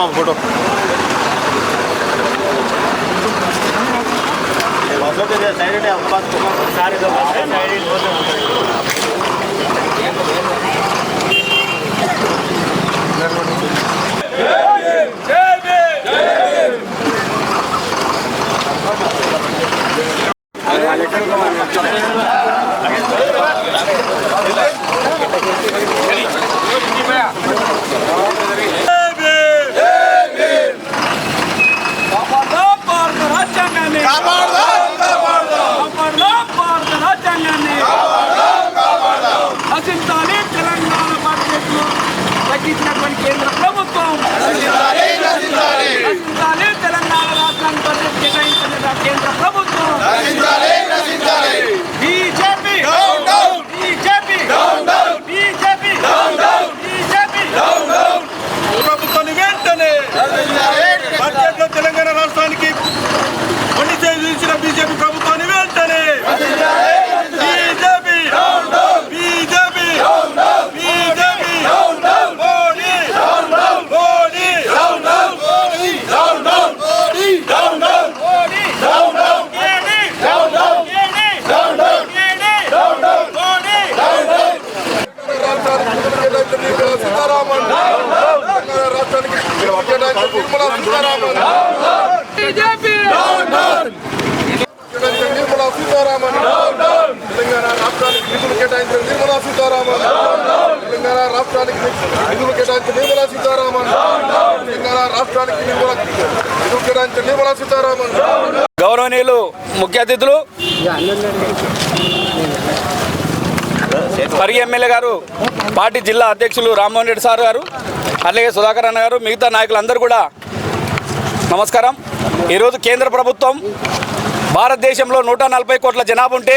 તમારો ફોટો સારી నశించాలి తెలంగాణ బడ్జెట్లు తగ్గించినటువంటి కేంద్ర ప్రభుత్వం. తెలంగాణ రాష్ట్రానికి బడ్జెట్ కేటాయించిన కేంద్ర ప్రభుత్వం బీజేపీ బీజేపీ బీజేపీ బీజేపీ ప్రభుత్వాన్ని వెంటనే బడ్జెట్లో తెలంగాణ రాష్ట్రానికి మొండి చేసిన బీజేపీ ప్రభుత్వాన్ని వెంటనే BJP BJP BJP Modi Modi Modi AD ఏడి ఏడి మోడీ సీతారామన్ తెలంగాణ రాష్ట్రానికి నిర్మలా సీతారామన్ నిర్మలా సీతారామన్ తెలంగాణ రాష్ట్రానికి నిధులు కేటాయించిన నిర్మలా సీతారామన్ తెలంగాణ రాష్ట్రానికి నిధులు కేటాయించిన నిర్మలా సీతారామన్ తెలంగాణ రాష్ట్రానికి నిర్మలా నిధులు కేటాయించిన నిర్మలా సీతారామన్ గౌరవనీయులు ముఖ్య అతిథులు పరిగి ఎమ్మెల్యే గారు పార్టీ జిల్లా అధ్యక్షులు రామ్మోహన్ రెడ్డి సార్ గారు అలాగే సుధాకర్ అన్న గారు మిగతా నాయకులందరూ కూడా నమస్కారం. ఈరోజు కేంద్ర ప్రభుత్వం భారతదేశంలో నూట నలభై కోట్ల జనాభా ఉంటే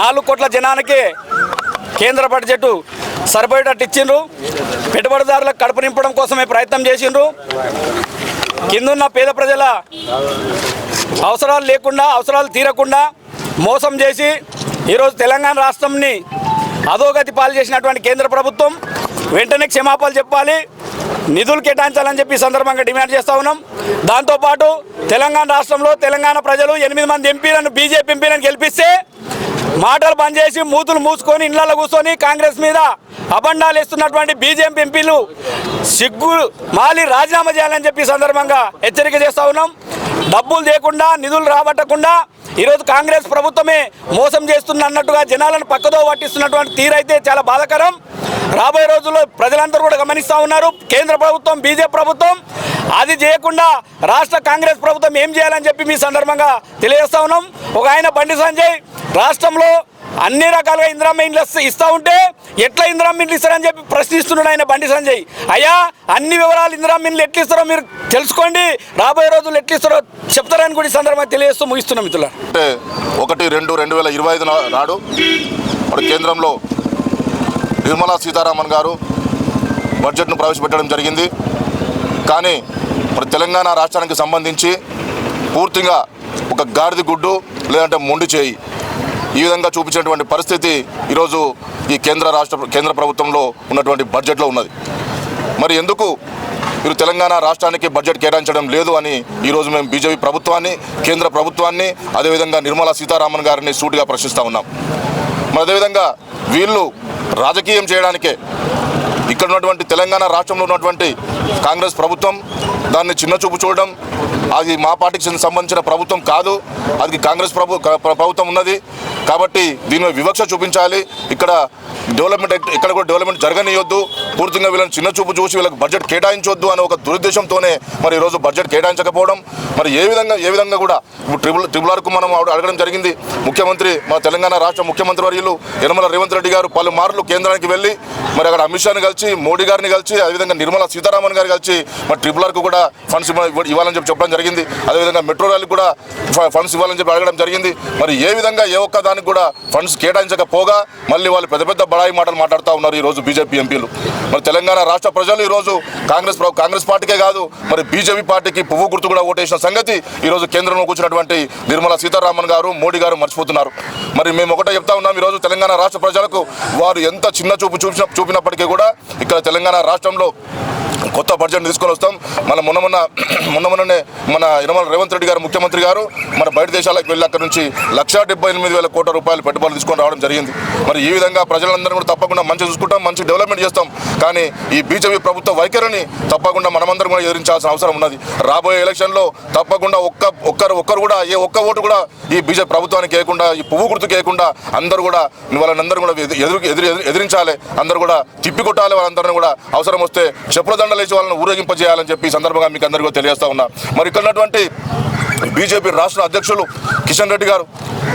నాలుగు కోట్ల జనానికి కేంద్ర బడ్జెట్ సరిపోయేటట్టు ఇచ్చిండ్రు. పెట్టుబడిదారులకు కడుపు నింపడం కోసమే ప్రయత్నం చేసిండ్రు. కిందున్న పేద ప్రజల అవసరాలు లేకుండా అవసరాలు తీరకుండా మోసం చేసి ఈరోజు తెలంగాణ రాష్ట్రంని అధోగతి పాలు చేసినటువంటి కేంద్ర ప్రభుత్వం వెంటనే క్షమాపణలు చెప్పాలి. నిధులు కేటాయించాలని చెప్పి సందర్భంగా డిమాండ్ చేస్తా ఉన్నాం. దాంతోపాటు తెలంగాణ రాష్ట్రంలో తెలంగాణ ప్రజలు ఎనిమిది మంది ఎంపీలను బీజేపీ ఎంపీలను గెలిపిస్తే మాటలు బంద్ చేసి మూతులు మూసుకొని ఇళ్ళలో కూర్చొని కాంగ్రెస్ మీద అబండాలు ఇస్తున్నటువంటి బీజేపీ ఎంపీలు సిగ్గు మాలి రాజీనామా చేయాలని చెప్పి సందర్భంగా హెచ్చరిక చేస్తా ఉన్నాం. డబ్బులు లేకుండా నిధులు రాబట్టకుండా ఈరోజు కాంగ్రెస్ ప్రభుత్వమే మోసం చేస్తున్న అన్నట్టుగా జనాలను పక్కదో పట్టిస్తున్నటువంటి తీరైతే చాలా బాధాకరం. రాబోయే రోజుల్లో ప్రజలందరూ కూడా గమనిస్తూ ఉన్నారు. కేంద్ర ప్రభుత్వం బీజేపీ ప్రభుత్వం అది చేయకుండా రాష్ట్ర కాంగ్రెస్ ప్రభుత్వం ఏం చేయాలని చెప్పి మీ సందర్భంగా తెలియజేస్తా ఉన్నాం. ఒక ఆయన బండి సంజయ్ రాష్ట్రంలో అన్ని రకాలుగా ఇందిరామ్మ ఇండ్లు ఇస్తూ ఇస్తా ఉంటే ఎట్లా ఇందిరా ఇండ్లు ఇస్తారని చెప్పి ప్రశ్నిస్తున్నాడు ఆయన బండి సంజయ్. అయ్యా అన్ని వివరాలు ఇందిరా ఇండ్లు ఎట్లిస్తారో మీరు తెలుసుకోండి. రాబోయే రోజులు ఎట్లిస్తారో చెప్తారని కూడా ఈ సందర్భంగా తెలియజేస్తూ ముగిస్తున్నాం మిత్రుల అంటే ఒకటి రెండు రెండు వేల ఇరవై ఐదు నాడు మరి కేంద్రంలో నిర్మలా సీతారామన్ గారు బడ్జెట్ను ప్రవేశపెట్టడం జరిగింది. కానీ మరి తెలంగాణ రాష్ట్రానికి సంబంధించి పూర్తిగా ఒక గాడిద గుడ్డు లేదంటే మొండి చేయి. ఈ విధంగా చూపించినటువంటి పరిస్థితి ఈరోజు ఈ కేంద్ర రాష్ట్ర కేంద్ర ప్రభుత్వంలో ఉన్నటువంటి బడ్జెట్లో ఉన్నది. మరి ఎందుకు మీరు తెలంగాణ రాష్ట్రానికి బడ్జెట్ కేటాయించడం లేదు అని ఈరోజు మేము బీజేపీ ప్రభుత్వాన్ని కేంద్ర ప్రభుత్వాన్ని అదేవిధంగా నిర్మలా సీతారామన్ గారిని సూటిగా ప్రశ్నిస్తూ ఉన్నాం. మరి అదేవిధంగా వీళ్ళు రాజకీయం చేయడానికే ఇక్కడ ఉన్నటువంటి తెలంగాణ రాష్ట్రంలో ఉన్నటువంటి కాంగ్రెస్ ప్రభుత్వం దాన్ని చిన్న చూపు చూడడం అది మా పార్టీకి సంబంధించిన ప్రభుత్వం కాదు. అది కాంగ్రెస్ ప్రభు ప్రభుత్వం ఉన్నది. కాబట్టి దీనిలో వివక్ష చూపించాలి. ఇక్కడ డెవలప్మెంట్ ఇక్కడ కూడా డెవలప్మెంట్ జరగనియొద్దు. పూర్తిగా వీళ్ళని చిన్న చూపు చూసి వీళ్ళకి బడ్జెట్ కేటాయించొద్దు అనే ఒక దురుద్దేశంతోనే మరి ఈరోజు బడ్జెట్ కేటాయించకపోవడం. మరి ఏ విధంగా ఏ విధంగా కూడా ఇప్పుడు ట్రిబుల్ ట్రిబుల్ ఆర్కు మనం అడగడం జరిగింది. ముఖ్యమంత్రి మా తెలంగాణ రాష్ట్ర ముఖ్యమంత్రి వర్యులు యనమల రేవంత్ రెడ్డి గారు పలుమార్లు కేంద్రానికి వెళ్ళి మరి అక్కడ అమిత్ షాని కలిసి మోడీ గారిని కలిసి అదేవిధంగా నిర్మలా సీతారామన్ గారు కలిసి మరి ట్రిపుల్ ఆర్కు కూడా ఫండ్స్ ఇవ్వాలని చెప్పి చెప్పడం జరిగింది. అదేవిధంగా మెట్రో రైలుకు కూడా ఫండ్స్ ఇవ్వాలని చెప్పి అడగడం జరిగింది. మరి ఏ విధంగా ఏ ఒక్క దానికి కూడా ఫండ్స్ కేటాయించకపోగా మళ్ళీ వాళ్ళు పెద్ద పెద్ద బడాయి మాటలు మాట్లాడుతూ ఉన్నారు ఈ రోజు బీజేపీ ఎంపీలు. మరి తెలంగాణ రాష్ట్ర ప్రజలు ఈ రోజు కాంగ్రెస్ కాంగ్రెస్ పార్టీకే కాదు మరి బీజేపీ పార్టీకి పువ్వు గుర్తు కూడా ఓటేసిన సంగతి ఈ రోజు కేంద్రంలో కూర్చున్నటువంటి నిర్మలా సీతారామన్ గారు మోడీ గారు మర్చిపోతున్నారు. మరి మేము ఒకటే చెప్తా ఉన్నాం ఈ రోజు తెలంగాణ రాష్ట్ర ప్రజలకు వారు ఎంత చిన్న చూపు చూపిన చూపినప్పటికీ కూడా ఇక్కడ తెలంగాణ రాష్ట్రంలో కొత్త బడ్జెట్ తీసుకొని వస్తాం. మన మొన్న మొన్న మొన్న మొన్ననే మన యనమల రేవంత్ రెడ్డి గారు ముఖ్యమంత్రి గారు మన బయట దేశాలకు వెళ్ళి అక్కడ నుంచి లక్షా డెబ్బై ఎనిమిది వేల కోట్ల రూపాయలు పెట్టుబడులు తీసుకొని రావడం జరిగింది. మరి ఈ విధంగా ప్రజలందరూ కూడా తప్పకుండా మంచి చూసుకుంటాం మంచి డెవలప్మెంట్ చేస్తాం. కానీ ఈ బీజేపీ ప్రభుత్వ వైఖరిని తప్పకుండా మనమందరం కూడా ఎదిరించాల్సిన అవసరం ఉన్నది. రాబోయే ఎలక్షన్లో తప్పకుండా ఒక్క ఒక్కరు ఒక్కరు కూడా ఏ ఒక్క ఓటు కూడా ఈ బీజేపీ ప్రభుత్వానికి వేయకుండా ఈ పువ్వు గుర్తు వేయకుండా అందరూ కూడా వాళ్ళందరూ కూడా ఎదురు ఎదురు ఎదిరించాలి. అందరూ కూడా తిప్పికొట్టాలి వాళ్ళందరినీ కూడా. అవసరం వస్తే చెప్పుల దండలేసి వాళ్ళని ఊరేగింపజేయాలని చెప్పి సందర్భంగా మీకు అందరికీ తెలియజేస్తా ఉన్నా. మరి ఇక్కడ ఉన్నటువంటి బీజేపీ రాష్ట్ర అధ్యక్షులు కిషన్ రెడ్డి గారు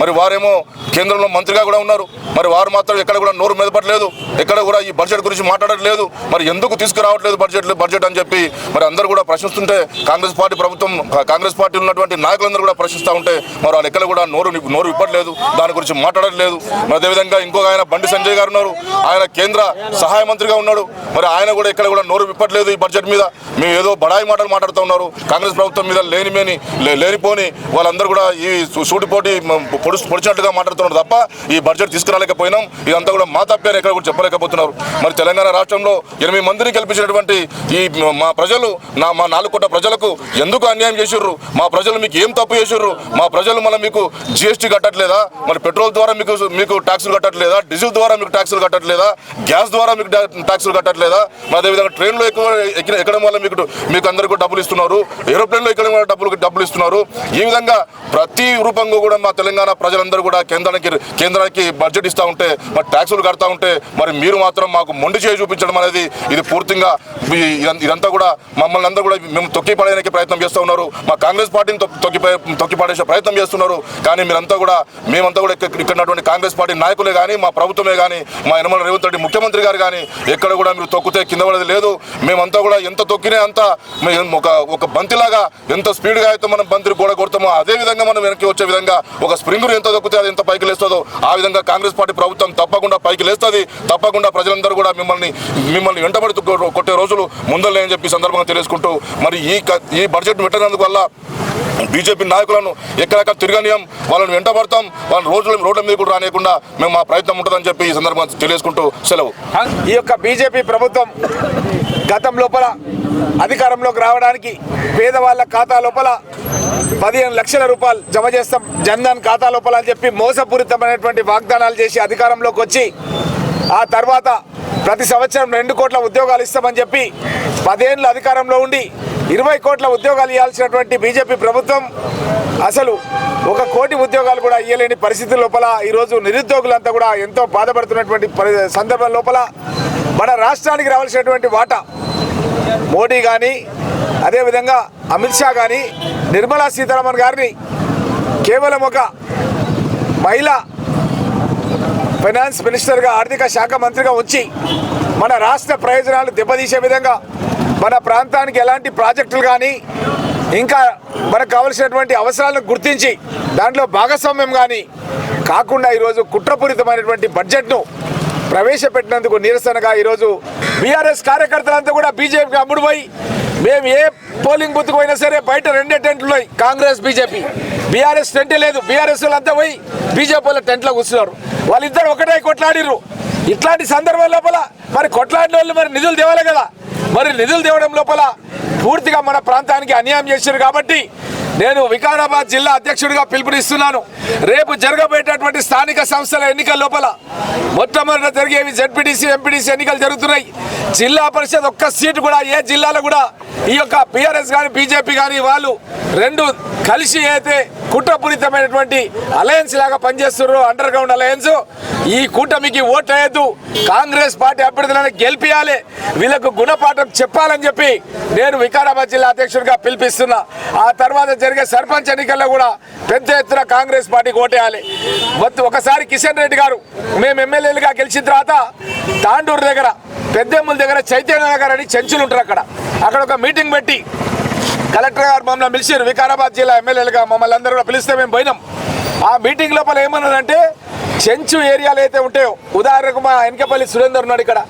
మరి వారేమో కేంద్రంలో మంత్రిగా కూడా ఉన్నారు. మరి వారు మాత్రం ఎక్కడ కూడా నోరు మెదపట్లేదు. ఎక్కడ కూడా ఈ బడ్జెట్ గురించి మాట్లాడట్లేదు. మరి ఎందుకు తీసుకురావట్లేదు బడ్జెట్ బడ్జెట్ అని చెప్పి మరి అందరూ కూడా ప్రశ్నిస్తుంటే కాంగ్రెస్ పార్టీ ప్రభుత్వం కాంగ్రెస్ పార్టీ ఉన్నటువంటి నాయకులందరూ కూడా ప్రశ్నిస్తూ ఉంటే మరి వాళ్ళు ఎక్కడ కూడా నోరు నోరు ఇవ్వట్లేదు దాని గురించి మాట్లాడట్లేదు. మరి అదేవిధంగా ఇంకొక ఆయన బండి సంజయ్ గారు ఉన్నారు. ఆయన కేంద్ర సహాయ మంత్రిగా ఉన్నాడు. మరి ఆయన కూడా ఎక్కడ కూడా నోరు విప్పట్లేదు ఈ బడ్జెట్ మీద. మేము ఏదో బడాయి మాటలు మాట్లాడుతూ ఉన్నారు. కాంగ్రెస్ ప్రభుత్వం మీద లేనిమేని లే- లేనిపోని వాళ్ళందరూ కూడా ఈ సూటిపోటీ సూటిపోటి పొడుచు పొడి పొడిచినట్టుగా మాట్లాడుతున్నారు తప్ప ఈ బడ్జెట్ తీసుకురాలేకపోయినాం. ఇదంతా కూడా మా తప్పే ఎక్కడ కూడా చెప్పలేకపోతున్నారు. మరి తెలంగాణ రాష్ట్రంలో ఎనిమిది మందిని గెలిపించినటువంటి ఈ మా ప్రజలు నా మా నాలుగు కోట్ల ప్రజలకు ఎందుకు అన్యాయం చేసిర్రు? మా ప్రజలు మీకు ఏం తప్పు చేసిర్రు? మా ప్రజలు మళ్ళీ మీకు జిఎస్టీ కట్టట్లేదా? మరి పెట్రోల్ ద్వారా మీకు మీకు ట్యాక్సులు కట్టట్లేదా? డీజిల్ ద్వారా మీకు ట్యాక్సులు కట్టట్లేదా? గ్యాస్ ద్వారా మీకు ట్యాక్సులు కట్టట్లేదా? మరి అదేవిధంగా ట్రైన్లో ఎక్కువ ఎక్కిన ఎక్కడం వల్ల మీకు మీకు అందరికీ డబ్బులు ఇస్తున్నారు. ఏరోప్లేన్లో ఎక్కడం వల్ల డబ్బులు డబ్బులు ఇస్తున్నారు. ఈ విధంగా ప్రతి రూపంగా కూడా మా తెలంగాణ ప్రజలందరూ కూడా కేంద్రానికి కేంద్రానికి బడ్జెట్ ఇస్తూ ఉంటే మరి ట్యాక్సులు కడతా ఉంటే మరి మీరు మాత్రం మాకు మొండి చేయి చూపించడం అనేది ఇది పూర్తిగా ఇదంతా కూడా మమ్మల్ని అందరూ కూడా మేము తొక్కి పడేయడానికి ప్రయత్నం చేస్తూ ఉన్నారు. మా కాంగ్రెస్ పార్టీని తొక్కి తొక్కి పడే- పడేసే ప్రయత్నం చేస్తున్నారు. కానీ మీరంతా కూడా మేమంతా కూడా ఇక్కడ కాంగ్రెస్ పార్టీ నాయకులే కానీ మా ప్రభుత్వమే కానీ మా యనమల రేవంత్ రెడ్డి ముఖ్యమంత్రి గారు కానీ ఎక్కడ కూడా మీరు తొక్కితే కింద పడేది లేదు. మేమంతా కూడా ఎంత తొక్కినా అంత మేము ఒక ఒక బంతిలాగా ఎంత స్పీడ్గా అయితే మనం బంతిని గోడ కొడతామో అదే విధంగా మనం వెనక్కి వచ్చే విధంగా ఒక రింగురు ఎంత తొక్కితే అది ఎంత పైకి లేస్తుందో ఆ విధంగా కాంగ్రెస్ పార్టీ ప్రభుత్వం తప్పకుండా పైకి లేస్తుంది. తప్పకుండా ప్రజలందరూ కూడా మిమ్మల్ని మిమ్మల్ని వెంటబడి కొట్టే రోజులు ముందలే అని చెప్పి సందర్భంగా తెలుసుకుంటూ మరి ఈ ఈ బడ్జెట్ పెట్టినందుకు వల్ల బీజేపీ నాయకులను ఎక్కడెక్కడ తిరగనీయం వాళ్ళని వెంటబడతాం వాళ్ళని రోజుల రోడ్ల మీద కూడా రానియకుండా మేము మా ప్రయత్నం ఉంటుందని చెప్పి ఈ సందర్భంగా తెలియజేసుకుంటూ సెలవు. ఈ యొక్క బీజేపీ ప్రభుత్వం గతం లోపల అధికారంలోకి రావడానికి పేదవాళ్ళ ఖాతా లోపల పదిహేను లక్షల రూపాయలు జమ చేస్తాం. జన్ధన్ ఖాతా లోపల అని చెప్పి మోసపూరితమైనటువంటి వాగ్దానాలు చేసి అధికారంలోకి వచ్చి ఆ తర్వాత ప్రతి సంవత్సరం రెండు కోట్ల ఉద్యోగాలు ఇస్తామని చెప్పి పదేళ్ళు అధికారంలో ఉండి ఇరవై కోట్ల ఉద్యోగాలు ఇవ్వాల్సినటువంటి బీజేపీ ప్రభుత్వం అసలు ఒక కోటి ఉద్యోగాలు కూడా ఇవ్వలేని పరిస్థితి లోపల ఈరోజు నిరుద్యోగులంతా కూడా ఎంతో బాధపడుతున్నటువంటి సందర్భం లోపల మన రాష్ట్రానికి రావాల్సినటువంటి వాటా. మోడీ కానీ అదేవిధంగా అమిత్ షా కానీ నిర్మలా సీతారామన్ గారిని కేవలం ఒక మహిళ ఫైనాన్స్ మినిస్టర్గా ఆర్థిక శాఖ మంత్రిగా ఉంచి మన రాష్ట్ర ప్రయోజనాలు దెబ్బతీసే విధంగా మన ప్రాంతానికి ఎలాంటి ప్రాజెక్టులు కానీ ఇంకా మనకు కావలసినటువంటి అవసరాలను గుర్తించి దాంట్లో భాగస్వామ్యం కానీ కాకుండా ఈరోజు కుట్రపూరితమైనటువంటి బడ్జెట్ను ప్రవేశపెట్టినందుకు నిరసనగా ఈరోజు బీఆర్ఎస్ కార్యకర్తలంతా కూడా బీజేపీకి అమ్ముడుపోయి మేము ఏ పోలింగ్ బూత్కు పోయినా సరే బయట రెండే టెంట్లు ఉన్నాయి కాంగ్రెస్ బీజేపీ. బీఆర్ఎస్ టెంటే లేదు బీఆర్ఎస్ వాళ్ళంతా పోయి బీజేపీ వాళ్ళ టెంట్లో కూర్చున్నారు. వాళ్ళిద్దరు ఒకటే కొట్లాడిర్రు. ఇట్లాంటి సందర్భం లోపల మరి కొట్లాడిన వాళ్ళు మరి నిధులు తేవాలి కదా. మరి నిధులు తేవడం లోపల పూర్తిగా మన ప్రాంతానికి అన్యాయం చేశారు కాబట్టి నేను వికారాబాద్ జిల్లా అధ్యక్షుడిగా పిలుపునిస్తున్నాను. రేపు జరగబోయేటటువంటి స్థానిక సంస్థల ఎన్నికల లోపల మొట్టమొదట జరిగేవి జడ్పీటీసీ ఎంపీటీసీ ఎన్నికలు జరుగుతున్నాయి. జిల్లా పరిషత్ ఒక్క సీటు కూడా ఏ జిల్లాలో కూడా ఈ యొక్క పిఆర్ఎస్ కానీ బీజేపీ కానీ వాళ్ళు రెండు కలిసి అయితే కుట్రపూరితమైనటువంటి అలయన్స్ లాగా పనిచేస్తున్నారు అండర్ గ్రౌండ్ అలయన్స్ ఈ కూటమికి ఓట్లేయద్దు. కాంగ్రెస్ పార్టీ అభ్యర్థులను గెలిపియాలి. వీళ్ళకు గుణపాఠం చెప్పాలని చెప్పి నేను వికారాబాద్ జిల్లా అధ్యక్షుడిగా పిలిపిస్తున్నా. ఆ తర్వాత జరిగే సర్పంచ్ ఎన్నికల్లో కూడా పెద్ద ఎత్తున కాంగ్రెస్ పార్టీకి ఓటేయాలి. ఒకసారి కిషన్ రెడ్డి గారు మేము ఎమ్మెల్యేలుగా గెలిచిన తర్వాత తాండూరు దగ్గర పెద్దెమ్మల దగ్గర చైతన్య నగర్ అని చెంచులు ఉంటారు అక్కడ. అక్కడ ఒక మీటింగ్ పెట్టి కలెక్టర్ గారు మమ్మల్ని పిలిచారు వికారాబాద్ జిల్లా ఎమ్మెల్యేలుగా మమ్మల్ని అందరూ కూడా పిలిస్తే మేము పోయినాం. ఆ మీటింగ్ లోపల ఏమన్నదంటే చెంచు ఏరియాలు అయితే ఉంటాయో ఉదాహరణకు మా వెనకపల్లి సురేందర్ ఉన్నాడు ఇక్కడ.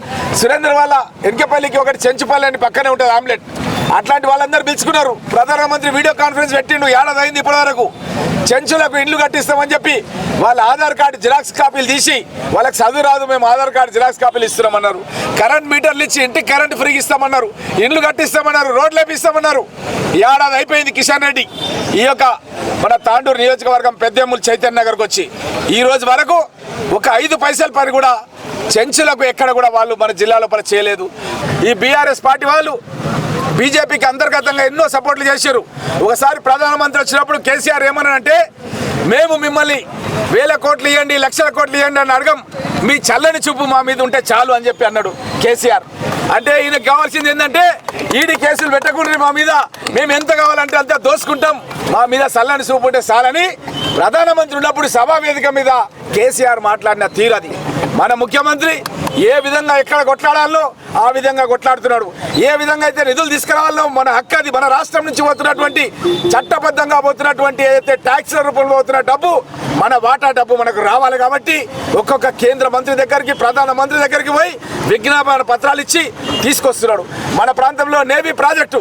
సురేందర్ వల్ల వెనకపల్లికి ఒకటి చెంచుపల్లి అని పక్కనే ఉంటుంది ఆమ్లెట్. అట్లాంటి వాళ్ళందరూ పిలుచుకున్నారు. ప్రధానమంత్రి వీడియో కాన్ఫరెన్స్ పెట్టిండు ఏడాది అయింది ఇప్పటివరకు. చెంచులకు ఇండ్లు కట్టిస్తామని చెప్పి వాళ్ళ ఆధార్ కార్డు జిరాక్స్ కాపీలు తీసి వాళ్ళకి చదువు రాదు మేము ఆధార్ కార్డు జిరాక్స్ కాపీలు ఇస్తున్నామన్నారు. కరెంట్ మీటర్లు ఇచ్చి ఇంటికి కరెంట్ ఫ్రీగా ఇస్తామన్నారు. ఇండ్లు కట్టిస్తామన్నారు రోడ్లు వేపిస్తామన్నారు ఏడాది అయిపోయింది కిషన్ రెడ్డి. ఈ యొక్క మన తాండూరు నియోజకవర్గం పెద్దెమ్ములు చైతన్య నగర్కి వచ్చి. ఈ రోజు వరకు ఒక ఐదు పైసల పని కూడా చెంచులకు ఎక్కడ కూడా వాళ్ళు మన జిల్లా లోపల చేయలేదు. ఈ బీఆర్ఎస్ పార్టీ వాళ్ళు బీజేపీకి అంతర్గతంగా ఎన్నో సపోర్ట్లు చేశారు. ఒకసారి ప్రధానమంత్రి వచ్చినప్పుడు కేసీఆర్ ఏమనంటే మేము మిమ్మల్ని వేల కోట్లు ఇవ్వండి లక్షల కోట్లు ఇవ్వండి అని అడగం. మీ చల్లని చూపు మా మీద ఉంటే చాలు అని చెప్పి అన్నాడు కేసీఆర్. అంటే ఈయనకు కావాల్సింది ఏంటంటే ఈడీ కేసులు పెట్టకుండా మా మీద. మేము ఎంత కావాలంటే అంత దోసుకుంటాం. మా మీద చల్లని చూపు ఉంటే చాలని ప్రధానమంత్రి ఉన్నప్పుడు సభా వేదిక మీద కేసీఆర్ మాట్లాడిన తీరది మన ముఖ్యమంత్రి ఏ విధంగా ఎక్కడ కొట్లాడాలో ఆ విధంగా కొట్లాడుతున్నాడు. ఏ విధంగా అయితే నిధులు తీసుకురావాలో మన హక్కది మన రాష్ట్రం నుంచి పోతున్నటువంటి చట్టబద్ధంగా పోతున్నటువంటి ఏదైతే ట్యాక్స్ల రూపంలో పోతున్న డబ్బు మన వాటా డబ్బు మనకు రావాలి కాబట్టి ఒక్కొక్క కేంద్ర మంత్రి దగ్గరికి ప్రధాన మంత్రి దగ్గరికి పోయి విజ్ఞాపన పత్రాలు ఇచ్చి తీసుకొస్తున్నాడు. మన ప్రాంతంలో నేవీ ప్రాజెక్టు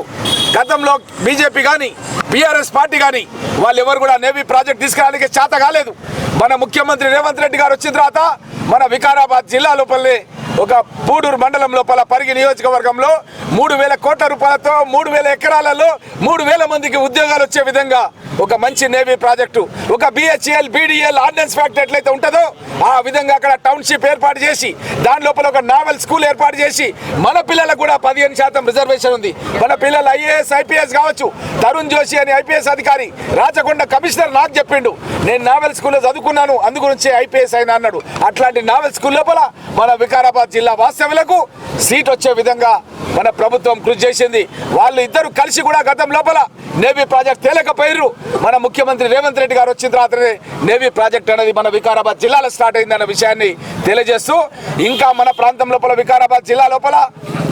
గతంలో బీజేపీ కానీ బీఆర్ఎస్ పార్టీ కానీ వాళ్ళు ఎవరు కూడా నేవీ ప్రాజెక్ట్ తీసుకురావడానికి చేత కాలేదు. మన ముఖ్యమంత్రి రేవంత్ రెడ్డి గారు వచ్చిన తర్వాత మన వికారాబాద్ జిల్లా లోపలనే ఒక పూడూరు మండలం లోపల పరిగి నియోజకవర్గంలో మూడు వేల కోట్ల రూపాయలతో మూడు వేల ఎకరాలలో మూడు వేల మందికి ఉద్యోగాలు వచ్చే విధంగా ఒక మంచి నేవీ ప్రాజెక్టు ఒక బిహెచ్ఎల్ బీడీఎల్ ఆర్డినెన్స్ ఫ్యాక్టరీ ఎట్లయితే ఉంటుందో ఆ విధంగా అక్కడ టౌన్షిప్ ఏర్పాటు చేసి దాని లోపల ఒక నావెల్ స్కూల్ ఏర్పాటు చేసి మన పిల్లలకు కూడా పదిహేను శాతం రిజర్వేషన్ ఉంది. మన పిల్లలు ఐఏఎస్ ఐపీఎస్ కావచ్చు. తరుణ్ జోషి అని ఐపీఎస్ అధికారి రాచకొండ కమిషనర్ నాకు చెప్పిండు నేను నావెల్ స్కూల్లో చదువుకున్నాను అందు గురించి ఐపీఎస్ అయినా అన్నాడు. అట్లాంటి నావెల్ స్కూల్ లోపల మన వికారాబాద్ జిల్లా వాస్తవ్యులకు సీట్ వచ్చే విధంగా మన ప్రభుత్వం కృషి చేసింది. వాళ్ళు ఇద్దరు కలిసి కూడా గతం లోపల నేవీ ప్రాజెక్ట్ తేలకపోయారు మన ముఖ్యమంత్రి రేవంత్ రెడ్డి గారు వచ్చిన తర్వాతనే నేవీ ప్రాజెక్ట్ అనేది మన వికారాబాద్ జిల్లాలో స్టార్ట్ అయిందన్న విషయాన్ని తెలియజేస్తూ ఇంకా మన ప్రాంతం లోపల వికారాబాద్ జిల్లా లోపల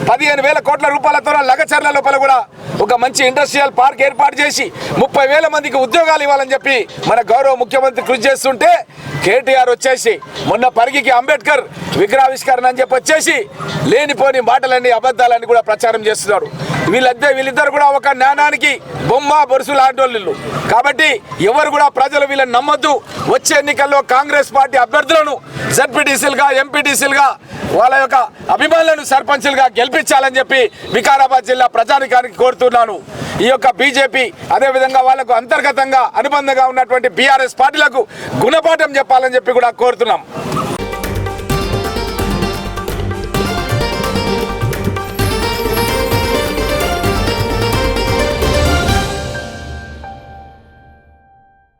పదిహేను వేల కోట్ల రూపాయలతో లగచర్ల లోపల కూడా ఒక మంచి ఇండస్ట్రియల్ పార్క్ ఏర్పాటు చేసి ముప్పై వేల మందికి ఉద్యోగాలు ఇవ్వాలని చెప్పి మన గౌరవ ముఖ్యమంత్రి కృషి చేస్తుంటే కేటీఆర్ వచ్చేసి మొన్న పరిగికి అంబేద్కర్ విగ్రహావిష్కరణ అని చెప్పి వచ్చేసి లేనిపోని మాటలన్నీ అబద్ధాలన్నీ కూడా ప్రచారం చేస్తున్నారు. వీళ్ళద్దే వీళ్ళిద్దరు కూడా ఒక జ్ఞానానికి బొమ్మ బొరుసు లాంటి కాబట్టి ఎవరు కూడా ప్రజలు వీళ్ళని నమ్మొద్దు. వచ్చే ఎన్నికల్లో కాంగ్రెస్ పార్టీ అభ్యర్థులను జడ్పీటీసీలుగా ఎంపీటీసీలుగా వాళ్ళ యొక్క అభిమానులను సర్పంచ్లుగా గెలిపించాలని చెప్పి వికారాబాద్ జిల్లా ప్రజానికానికి కోరుతున్నాను. ఈ యొక్క బీజేపీ అదేవిధంగా వాళ్ళకు అంతర్గతంగా అనుబంధంగా ఉన్నటువంటి బీఆర్ఎస్ పార్టీలకు గుణపాఠం చెప్పాలని చెప్పి కూడా కోరుతున్నాం.